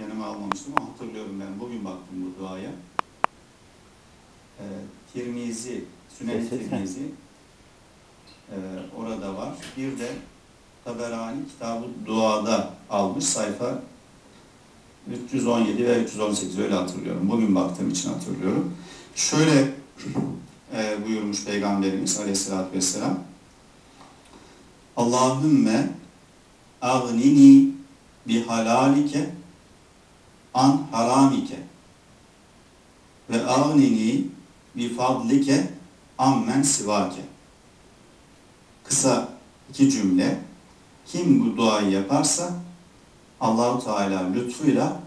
yanıma almamıştım ama hatırlıyorum ben. Bugün baktım bu duaya. Ee, Tirmizi, Sünen Seslen. Tirmizi ee, orada var. Bir de Taberani kitabı duada almış sayfa 317 ve 318 öyle hatırlıyorum. Bugün baktığım için hatırlıyorum. Şöyle e, buyurmuş Peygamberimiz aleyhissalatü vesselam. Allahümme agnini bi halalike an haramike ve agnini bi fadlike ammen sivake. Kısa iki cümle. Kim bu duayı yaparsa Allahu Teala lütfuyla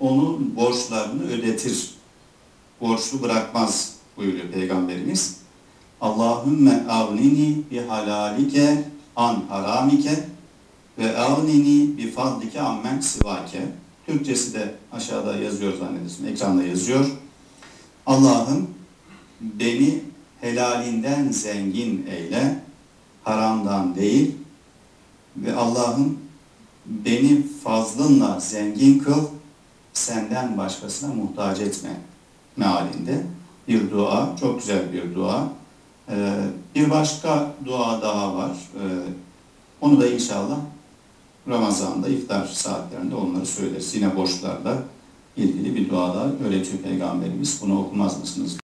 onun borçlarını ödetir. Borçlu bırakmaz buyuruyor Peygamberimiz. Allahümme avnini bi halalike an haramike ve avnini bi fadlike ammen sivake. Türkçesi de aşağıda yazıyor zannedersin. Ekranda yazıyor. Allah'ım beni helalinden zengin eyle, haramdan değil ve Allah'ım beni fazlınla zengin kıl, senden başkasına muhtaç etme mealinde bir dua, çok güzel bir dua. Ee, bir başka dua daha var. Ee, onu da inşallah Ramazan'da iftar saatlerinde onları söyleriz. Yine borçlarla ilgili bir dua da öğretiyor Peygamberimiz. Bunu okumaz mısınız?